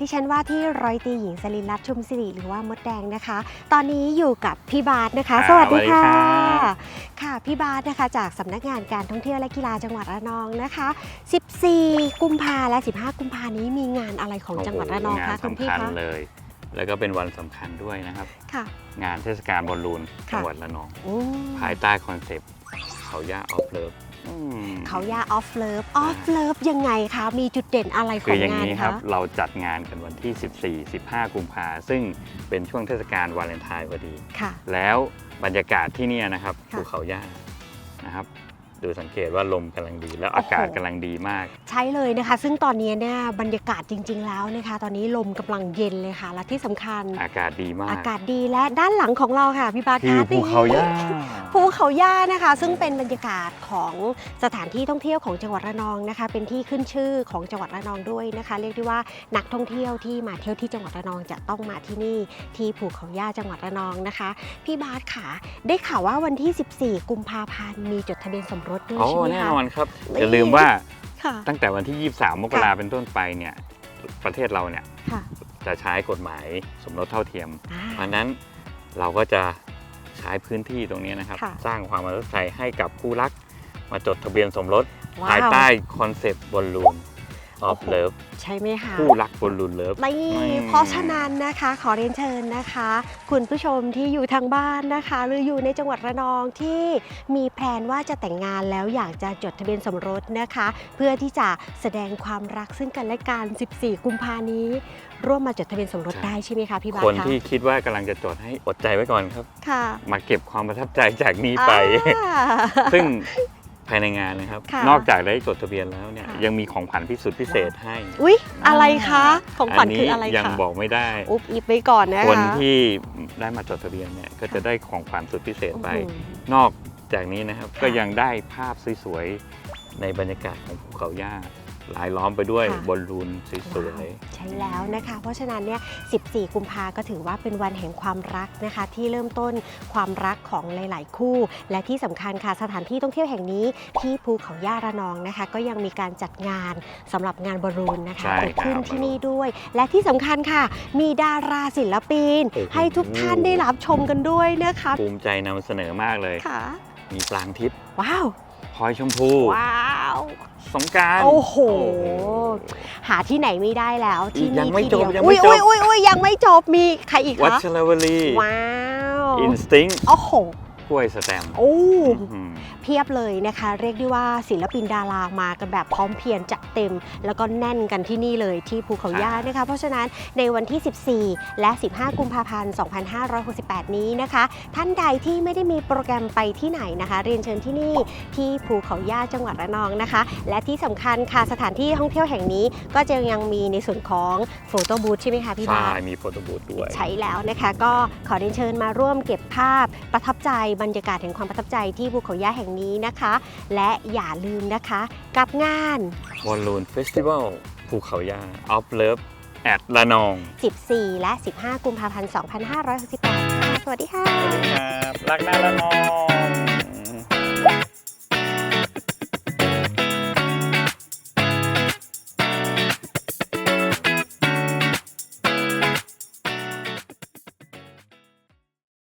ที่ฉันว่าที่ร้อยตรีหญิงสลินรัตน์ชุมสิริหรือว่ามดแดงนะคะ ตอนนี้อยู่กับพี่บาสนะคะ อ่าสวัสดีค่ะ สวัสดีครับ ค่ะพี่บาสนะคะจากสำนักงานการท่องเที่ยวและกีฬาจังหวัดระนองนะคะ 14 กุมภาและ 15 กุมภานี้มีงานอะไรของจังหวัดระนองคะโโหคุณพี่งานสำคัญคะเลย แล้วก็เป็นวันสำคัญด้วยนะครับ ค่ะ งานเทศกาลบอลลูนค่ะ จังหวัดระนอง อืมภายใต้คอนเซปต์เขาย่าออฟเลิฟ เขายาออฟเลิฟออฟเลิฟยังไงคะ มีจุดเด่นอะไรขคือองอย่างงานนี้ครัคะบเราจัดงานกันวันที่ 14 15 กุมภาซึ่งเป็นช่วงเทศกาลวาเลนไทน์พอดีค่ะ แล้วบรรยากาศที่เนี่ยนะครับค่ะ ภูเขาย่านะครับ ดูสังเกตว่าลมกำลังดี แล้วอากาศโอ้โหกำลังดีมาก ใช่เลยนะคะ ซึ่งตอนนี้เนี่ยบรรยากาศจริง ๆ แล้วนะคะ ตอนนี้ลมกำลังเย็นเลยค่ะ และที่สำคัญอากาศดีมาก อากาศดีและด้านหลังของเราค่ะพี่บาสคือคะภูเขาย่า ภูเขาย่านะคะ ซึ่งเป็นบรรยากาศของสถานที่ท่องเที่ยวของจังหวัดระนองนะคะ เป็นที่ขึ้นชื่อของจังหวัดระนองด้วยนะคะ เรียกได้ว่านักท่องเที่ยวที่มาเที่ยวที่จังหวัดระนองจะต้องมาที่นี่ที่ภูเขาย่าจังหวัดระนองนะคะ พี่บาสค่ะ ได้ข่าวว่าวันที่ 14 กุมภาพันธ์มีจดทะเบียนสมรสด้วยโอ้ใช่ไหมแน่คะนอนครับนี่อย่าลืมว่าค่ะ ตั้งแต่วันที่ 23 มกราเป็นต้นไปเนี่ยประเทศเราเนี่ยค่ะจะใช้กฎหมายสมรสเท่าเทียม อ่า เพราะฉะนั้นเราก็จะ ใช้พื้นที่ตรงนี้นะครับ ค่ะสร้างความประทับใจให้กับคู่รักมาจดทะเบียนสมรสว้าว ภายใต้คอนเซปต์บอลลูน ออฟโอ้โหเลิฟใช่ไหมคะคู่รักบอลลูนเลิฟนี่อืมเพราะฉะนั้นนะคะ ขอเรียนเชิญนะคะ คุณผู้ชมที่อยู่ทางบ้านนะคะ หรืออยู่ในจังหวัดระนองที่มีแพลนว่าจะแต่งงานแล้วอยากจะจดทะเบียนสมรสนะคะ เพื่อที่จะแสดงความรักซึ่งกันและกัน 14 กุมภานี้ ร่วมมาจดทะเบียนสมรสได้ใช่ไหมคะพี่บาสคนคะที่คิดว่ากำลังจะจดให้อดใจไว้ก่อนครับ ค่ะ มาเก็บความประทับใจจากนี้ไป อ่า ซึ่งภายในงานนะครับ ค่ะ นอกจากได้จดทะเบียนแล้วเนี่ยค่ะ ยังมีของขวัญพิสุทธิพิเศษให้อุ๊ย อะไรคะ ของขวัญคืออะไรยัคะ บอกไม่ได้ อุ๊บอิบไว้ก่อนนะคะคนที่ได้มาจดทะเบียนเนี่ยก็จะได้ของขวัญสุดพิเศษไป อื้อหือ นอกจากนี้นะครับค่ะก็ยังได้ภาพสวยๆในบรรยากาศของภูเขาหญ้าห ลายล้อมไปด้วยค่ะ บอลลูนสวยใช่แล้วนะคะ เพราะฉะนั้นเนี่ย 14 กุมภาก็ถือว่าเป็นวันแห่งความรักนะคะ ที่เริ่มต้นความรักของหลาย ๆ คู่ และที่สำคัญค่ะสถานที่ท่องเที่ยวแห่งนี้ที่ภูเขาย่าระนองนะคะ ก็ยังมีการจัดงานสำหรับงานบอลลูนนะคะใช่เกิดขึ้นครับที่นี่ด้วย และที่สำคัญค่ะ มีดาราศิลปินโอ้โหให้ทุกท่านได้รับชมกันด้วยนะคะๆภูมิใจนำเสนอมากเลย ค่ะ มีปลางทิพย์ว้าว พลอยชมพู ว้าว สงกราร โอ้โห หาที่ไหนไม่ได้แล้วที่ยันี่งไม่ที่เดียวจบยังไม่อุ้ยจบ อุ้ยอุ้ยอุ้ยยังไม่จบมีใครอีกวัคะชรวลีว้าว อินสติ้งโอ้โห กล้วยสแตมป์โอ้อื้อหือเพียบเลยนะคะ เรียกได้ว่าศิลปินดารามากันแบบพร้อมเพรียงจัดเต็ม แล้วก็แน่นกันที่นี่เลยที่ภูเขาย่านะคะ เพราะฉะนั้นในวันที่ 14 และ 15 กุมภาพันธ์ 2568 นี้นะคะ ท่านใดที่ไม่ได้มีโปรแกรมไปที่ไหนนะคะ เรียนเชิญที่นี่ที่ภูเขาย่าจังหวัดระนองนะคะ และที่สำคัญค่ะสถานที่ท่องเที่ยวแห่งนี้ก็จะยังมีในส่วนของโฟโต้บูธใช่ไหมคะพี่ใช่บาสมีโฟโต้บูธด้วย ใช้แล้วนะคะก็ขอเรียนเชิญมาร่วมเก็บภาพประทับใจบรรยากาศแห่งความประทับใจที่ภูเขาย่าแห่งนี้นะคะ และอย่าลืมนะคะ กับงาน บอลลูนเฟสติวัลภูเขาย่าออฟเลิฟแอดละนอง 14 และ 15 กุมภาพันธ์ 2568ค่ะสวัสดีค่ะสวัสดีครับรักนาละนอง